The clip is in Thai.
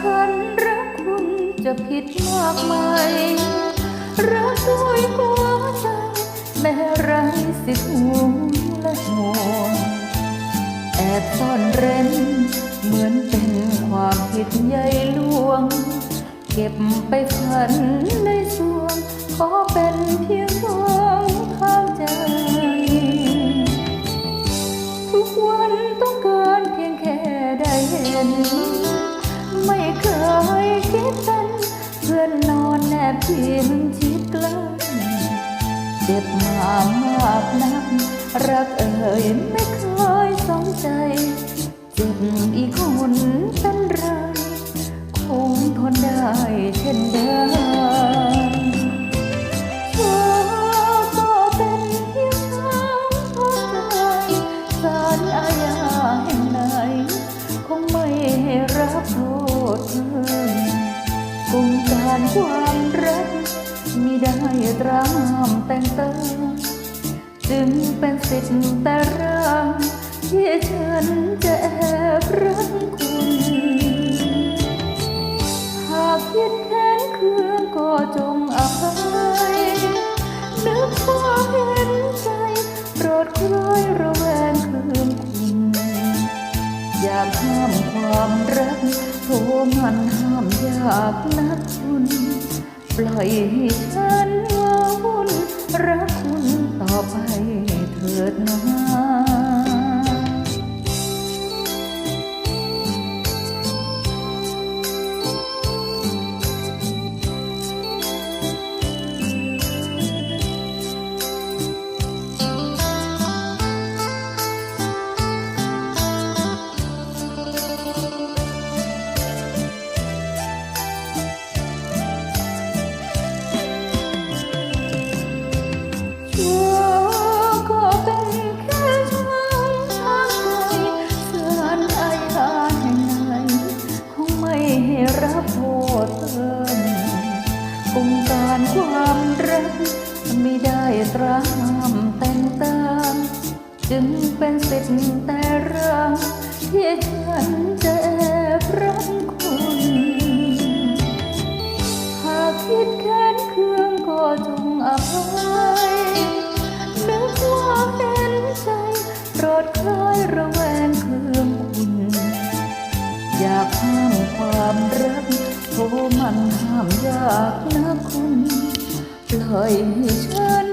ฉันรักคุณจะผิดมากไหมรักด้วยหัวใจแม้ไรสิทธิ์ห่วงและห่วงแอบซ่อนเร้น เหมือนเป็นความผิดใหญ่หลวง เก็บไปฝันในสวง ขอเป็นเพียงของทางใจ ทุกวันต้องการเพียงแค่ได้เห็น อนแนบเพียงชิดใกล้เจ็บมามากนัก รักเอ่ยไม่เคยสนใจเจ็บ กงการความรักมิได้ตรามแต่งเติมจึงเป็นสิทธิ์แต่ร่างที่ฉันจะแอบรัก มันห้ามยากนักคุณ ปล่อยให้ฉัน ตรามแต่งตามจึงเป็นสิทธิ์แต่ร่างที่ฉันจะแอบรักคุณ หากคิดแค้นเครื่องก็จงอภัยนึกว่าเห็นใจโปรดคลายระแวงเครื่องคุณอยากห้ามความรักโทมันห้ามยากนะคุณปล่อยให้ฉัน